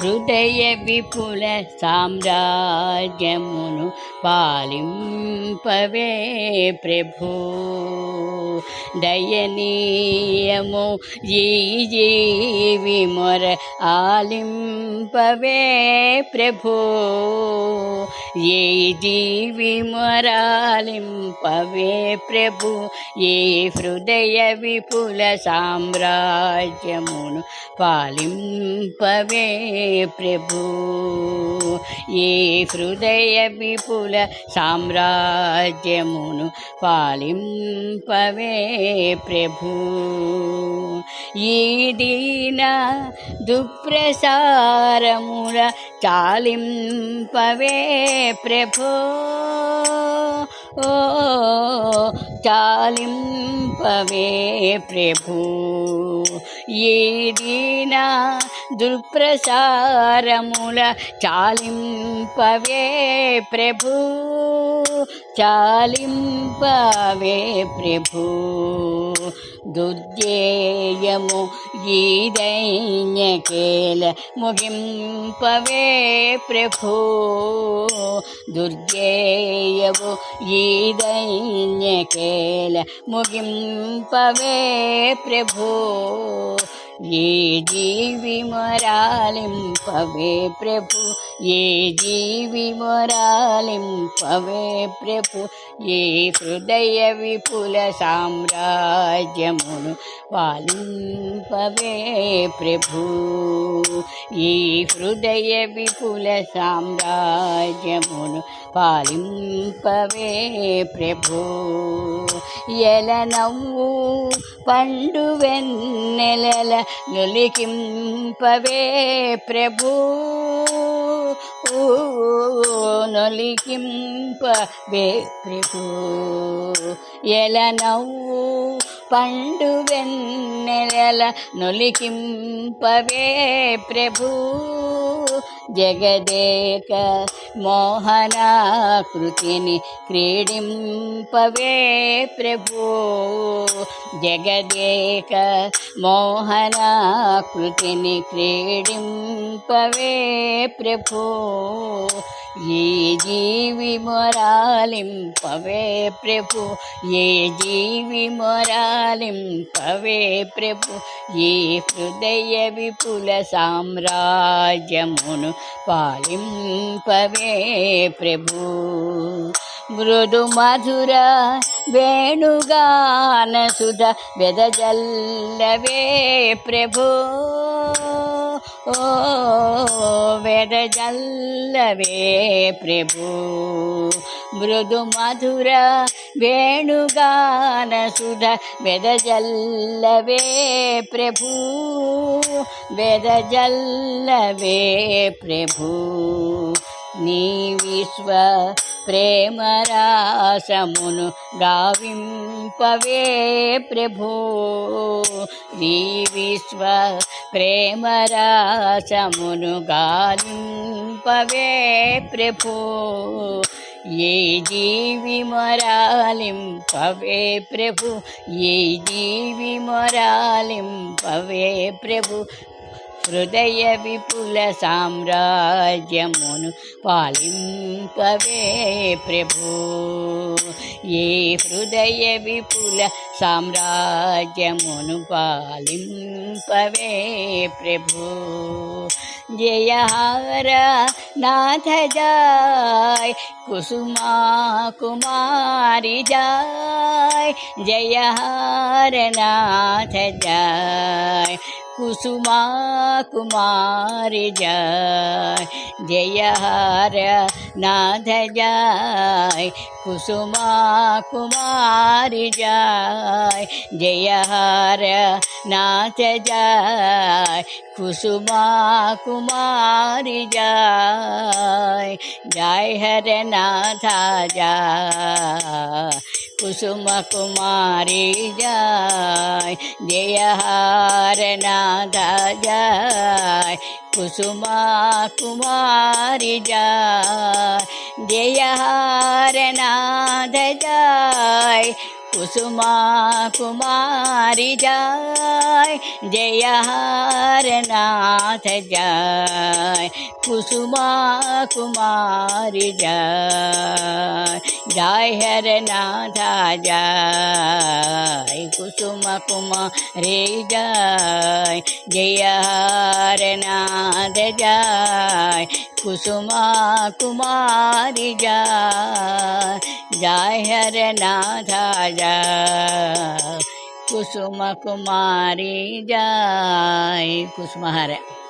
हृदयविपुलसाम्राज्यमु पालिं पवे प्रभो। దయనీయము ఈ జీవి మొర ఆలింపవే ప్రభు. ఏ జీవి మొరాలింపవే ప్రభు. ఏ హృదయ విపుల సామ్రాజ్యమును పాలింపవే ప్రభు. ఏ హృదయ విపుల సామ్రాజ్యమును పాలింపవే ప్రభు? ఈ దీన దుప్రసారముల చాలింపవే ప్రభు. ఓ చాలింపవే ప్రభు. ఏదీనా దుర్ప్రసారముల చాలింపవే ప్రభు చాలింపవే ప్రభు. దుర్జేయము ఈ దైన్యకేల ముగింపవే ప్రభు. దుర్జేయవు ఈ దైన్యకేల ముగింపవే ప్రభు. ఏ జీవి మొరాలింపవే ప్రభు? ఏ జీవి మొరాలింపవే ప్రభు? ఏ హృదయ విపుల సామ్రాజ్యమును పాలింపవే ప్రభు? ఈ హృదయ విపుల సామ్రాజ్యమును పాలింపవే ప్రభు. ఎల నవ్వు పండు వెన్నెలల నులికింపవే ప్రభు. నులికింపవే ప్రభు. ఎల పండు వెన్నెల నులికింపవే ప్రభు. జగదేక మోహనాకృతిని క్రీడింపవే ప్రభు. జగదేక మోహనాకృతిని క్రీడింపవే ప్రభు. ఏ జీవి మొరాలింపవే ప్రభు? ఏ జీవి మొరాలింపవే ప్రభు? ఏ హృదయ విపుల సామ్రాజ్యమును పాలింపవే ప్రభు? మృదు మధుర వేణుగాన సుధ వెదజల్లవే ప్రభు? ఓ వెదజల్లవే ప్రభు. మృదు మధుర వేణుగాన సుధ వెదజల్లవే ప్రభు. వెదజల్లవే ప్రభు. నీ విశ్వ ప్రేమరాసమును గావింపవే ప్రభు. నీ విశ్వ ప్రేమరాసమును గాలింపవే ప్రభు. ఏ జీవి మొరాలింపవే ప్రభు. ఏ జీవి మొరాలింపవే ప్రభు. హృదయ విపుల సామ్రాజ్యమును పాలింపవే ప్రభు. ఏ హృదయ విపుల సామ్రాజ్యమును పాలింపవే ప్రభు. జయహార నాథ జాయ్ కుసుమా కుమారి జాయ్ జయహార నాథ జాయ్ కుసుమా కుమారి జాయ్ జయహార నాథ జాయ్ కుసుమా కుమారి జాయ్ జయహార నాథ జాయ్ కుసుమా కుమారి జాయ్ జయ హర నాథ జాయ్ కుసుమ కుమారి జాయ్ జయ హార నాథ జాయ్ కుసుమ కుమారి జాయ్ జయ హార నాథ జాయ్ కుసుమా కుమారి జాయ్ జయ హరనాథ జాయ్ కుసుమా కుమారి జాయ్ జాయ్ హరనాథ జాయ్ కుసుమ కుమారి జాయ్ జయ హరనాథ జాయ్ కుసుమా కుమారి జాయ్ జాయ్ హరనాథ జాయ్ కుసుమ కుమారి జాయ్ కుసుమహర